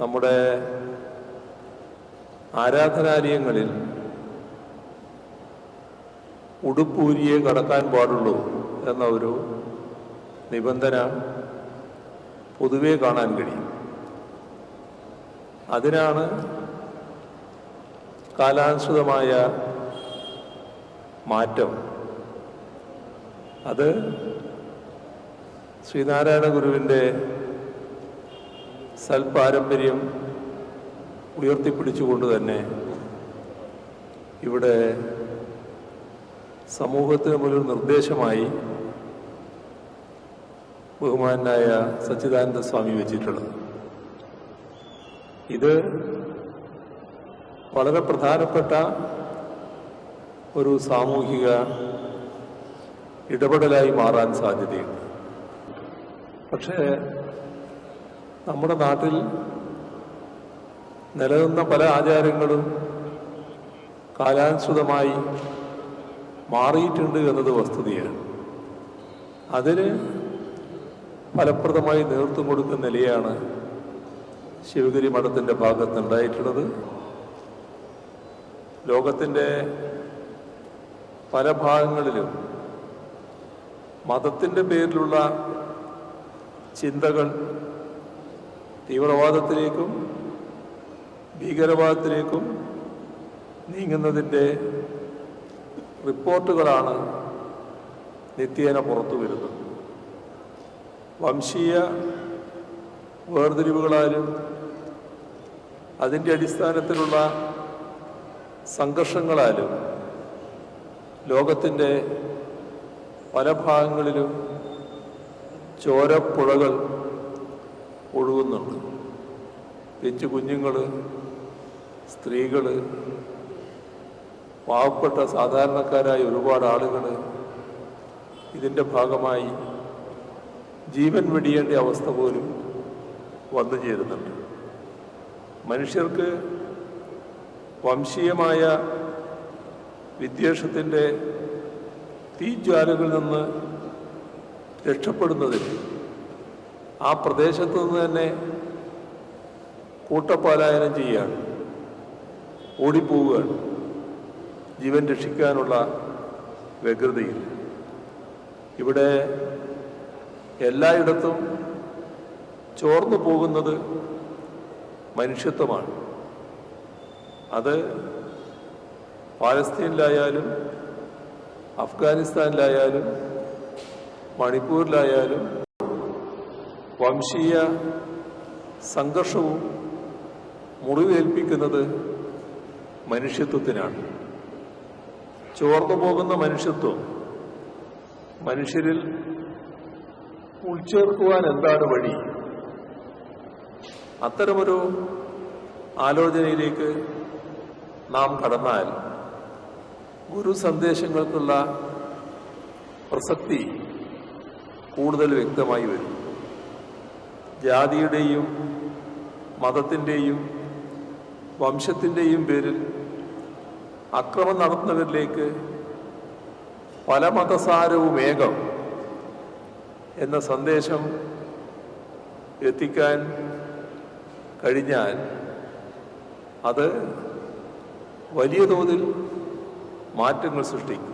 നമ്മുടെ ആരാധനാലയങ്ങളിൽ ഉടുപ്പൂരിയെ കടക്കാൻ പാടുള്ളൂ എന്ന ഒരു നിബന്ധന പൊതുവെ കാണാൻ കഴിയും. അതിനാണ് കാലാനുസൃതമായ മാറ്റം. അത് ശ്രീനാരായണ ഗുരുവിന്റെ സൽപാരമ്പര്യം ഉയർത്തിപ്പിടിച്ചുകൊണ്ട് തന്നെ ഇവിടെ സമൂഹത്തിന് മുന്നിൽ നിർദ്ദേശമായി ബഹുമാനായ സച്ചിദാനന്ദ സ്വാമി വെച്ചിട്ടുള്ളത്. ഇത് വളരെ പ്രധാനപ്പെട്ട ഒരു സാമൂഹിക ഇടപെടലായി മാറാൻ സാധ്യതയുണ്ട്. പക്ഷേ നമ്മുടെ നാട്ടിൽ നിലനിന്ന പല ആചാരങ്ങളും കാലാനുസൃതമായി മാറിയിട്ടുണ്ട് എന്നത് വസ്തുതയാണ്. അതിന് ഫലപ്രദമായി നേതൃത്വം കൊടുക്കുന്ന നിലയാണ് ശിവഗിരി മഠത്തിന്റെ ഭാഗത്തുണ്ടായിട്ടുള്ളത്. ലോകത്തിന്റെ പല ഭാഗങ്ങളിലും മതത്തിന്റെ പേരിലുള്ള ചിന്തകൾ തീവ്രവാദത്തിലേക്കും ഭീകരവാദത്തിലേക്കും നീങ്ങുന്നതിന്റെ റിപ്പോർട്ടുകളാണ് നിത്യേന പുറത്തു വരുന്നത്. വംശീയ വേർതിരിവുകളാലും അതിന്റെ അടിസ്ഥാനത്തിലുള്ള സംഘർഷങ്ങളാലും ലോകത്തിന്റെ പല ഭാഗങ്ങളിലും ചോരപ്പുഴകൾ ഒഴുകുന്നുണ്ട്. തെച്ചു കുഞ്ഞുങ്ങൾ സ്ത്രീകൾ പാവപ്പെട്ട സാധാരണക്കാരായ ഒരുപാട് ആളുകൾ ഇതിന്റെ ഭാഗമായി ജീവൻ വെടിയേണ്ട അവസ്ഥ പോലും വന്നു ചേരുന്നുണ്ട്. മനുഷ്യർക്ക് വംശീയമായ വിദ്വേഷത്തിന്റെ തീജ്വാലകളിൽ നിന്ന് രക്ഷപ്പെടുന്നതിന് ആ പ്രദേശത്തു നിന്ന് തന്നെ കൂട്ടപ്പാലായനം ചെയ്യുകയാണ്. ഓടിപ്പോവുകയാണ്. ജീവൻ രക്ഷിക്കാനുള്ള വ്യഗ്രതയിൽ. ഇവിടെ എല്ലായിടത്തും ചോർന്നു പോകുന്നത് മനുഷ്യത്വമാണ്. അത് പാലസ്തീനിലായാലും അഫ്ഗാനിസ്ഥാനിലായാലും മണിപ്പൂരിലായാലും വംശീയ സംഘർഷവും മുറിവേൽപ്പിക്കുന്നത് മനുഷ്യത്വത്തിനാണ്. ചോർന്നു പോകുന്ന മനുഷ്യത്വം മനുഷ്യരിൽ ഉൾച്ചേർക്കുവാൻ എന്താണ് വഴി? അത്തരമൊരു ആലോചനയിലേക്ക് നാം കടന്നാൽ ഗുരു സന്ദേശങ്ങൾക്കുള്ള പ്രസക്തി കൂടുതൽ വ്യക്തമായി വരും. ജാതിയുടെയും മതത്തിന്റെയും വംശത്തിന്റെയും പേരിൽ അക്രമം നടത്തുന്നവരിലേക്ക് പല മതസാരവും ഏകം എന്ന സന്ദേശം എത്തിക്കാൻ കഴിഞ്ഞാൽ അത് വലിയ തോതിൽ മാറ്റങ്ങൾ സൃഷ്ടിക്കും.